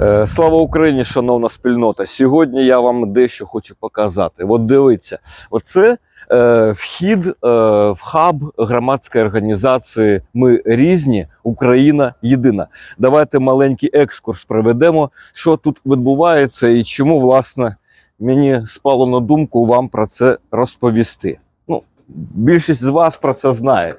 Е, Слава Україні, шановна спільнота. Сьогодні я вам дещо хочу показати. От дивіться, оце е, вхід е, в хаб громадської організації Ми різні, Україна єдина. Давайте маленький екскурс проведемо, що тут відбувається і чому, власне, мені спало на думку вам про це розповісти. Ну, більшість з вас про це знає.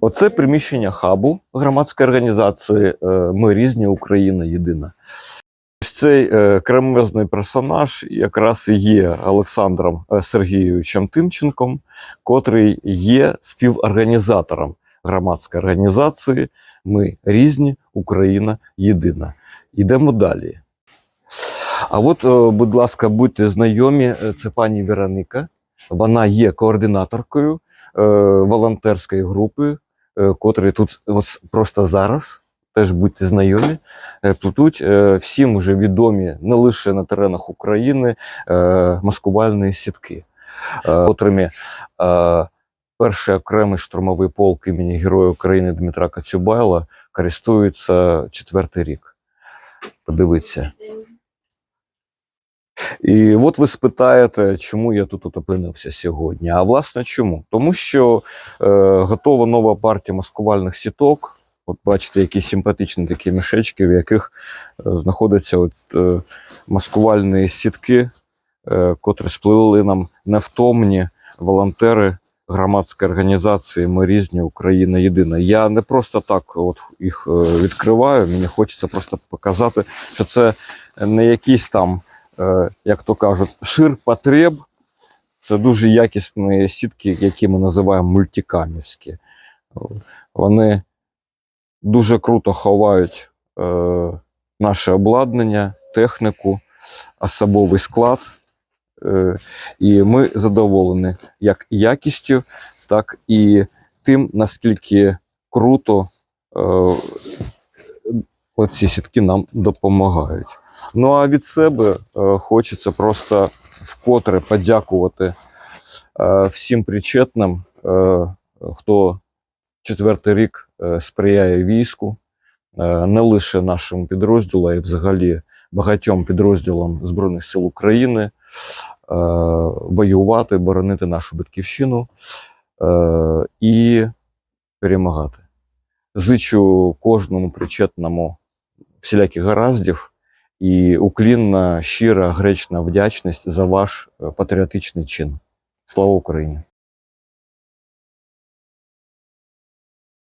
Оце приміщення хабу громадської організації е, Ми різні, Україна єдина. Ось цей е, кремезний персонаж якраз і є Олександром е, Сергійовичем Тимченком, котрий є співорганізатором громадської організації Ми різні, Україна єдина. Йдемо далі. А от, будь ласка, будьте знайомі, це пані Вероника. Вона є координаторкою волонтерської групи, котрі тут от просто зараз. Теж будьте знайомі, е, плетуть е, всім уже відомі не лише на теренах України е, маскувальні сітки, е, котрими е, перший окремий штурмовий полк імені Героя України Дмитра Кацюбайла користується четвертий рік. Подивіться. І от ви спитаєте, чому я тут опинився сьогодні. А власне чому? Тому що е, готова нова партія маскувальних сіток. От бачите, які симпатичні такі мішечки, в яких е, знаходяться от, е, маскувальні сітки, е, котрі сплили нам невтомні волонтери громадської організації Ми різні Україна єдина. Я не просто так от їх е, відкриваю. Мені хочеться просто показати, що це не якісь там як то кажуть, шир потреб. Це дуже якісні сітки, які ми називаємо мультикамівські. Вони дуже круто ховають е, наше обладнання, техніку, особовий склад. Е, і ми задоволені як якістю, так і тим, наскільки круто е, оці сітки нам допомагають. Ну а від себе е, хочеться просто вкотре подякувати е, всім причетним, е, хто четвертий рік сприяє війську, не лише нашому підрозділу, а й взагалі багатьом підрозділам Збройних сил України воювати, боронити нашу батьківщину і перемагати. Зичу кожному причетному всіляких гараздів і уклінна, щира, гречна вдячність за ваш е, патріотичний чин. Слава Україні!